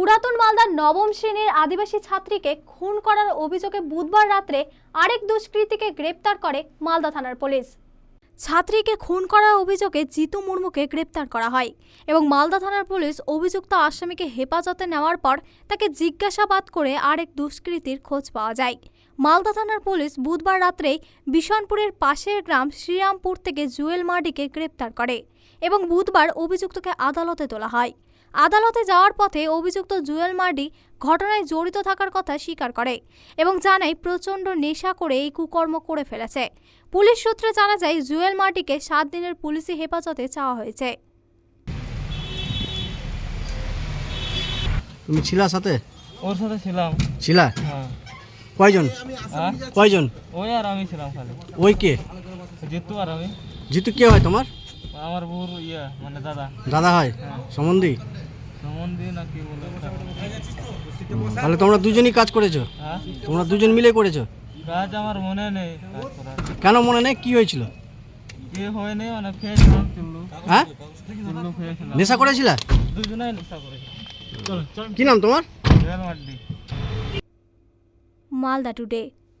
পুরাতন মালদার নবম শ্রেণির আদিবাসী ছাত্রীকে খুন করার অভিযোগে বুধবার রাত্রে আরেক দুষ্কৃতীকে গ্রেপ্তার করে মালদা থানার পুলিশ। ছাত্রীকে খুন করার অভিযোগে জিতু মুর্মুকে গ্রেপ্তার করা হয় এবং মালদা থানার পুলিশ অভিযুক্ত আসামিকে হেফাজতে নেওয়ার পর তাকে জিজ্ঞাসাবাদ করে আরেক দুষ্কৃতীর খোঁজ পাওয়া যায়। মালদা থানার পুলিশ বুধবার রাত্রেই বিশনপুরের পাশের গ্রাম শ্রীরামপুর থেকে জুয়েল মার্ডিকে গ্রেপ্তার করে এবং বুধবার অভিযুক্তকে আদালতে তোলা হয়। আদালতে যাওয়ার পথে অভিযুক্ত জুয়েল মার্ডি ঘটনায় জড়িত থাকার কথা স্বীকার করে এবং জানায় প্রচণ্ড নেশা করে এই কুকর্ম করে ফেলেছে। পুলিশ সূত্রে জানা যায় জুয়েল মার্ডিকে সাত দিনের পুলিশি হেফাজতে চাওয়া হয়েছে। তুমি ছিলা সাথে? ওর সাথে ছিলাম। ছিলা? হ্যাঁ। কয়জন? হ্যাঁ? কয়জন? ওই আর আমি ছিলাম খালি। ওই কে? জিতু আর আমি। জিতু কে হয় তোমার? আমার বউর ইয়ে মানে দাদা। দাদা হয়? সম্বন্ধী? না কি বলে তাহলে তোমরা দুজনই কাজ করেছ? হ্যাঁ? তোমরা দুজন মিলে করেছ? কাজ আমার মনে নেই কেন মনে নেই? কি হয়েছিল? কি হয় নেই মানে খেয়েছিলাম চুল্লু হ্যাঁ? চুল্লু খেয়েছিলাম। নেশা করেছিলা? দুজনেই নেশা করেছি চলো চল কি নাম তোমার? মালদা টুডে।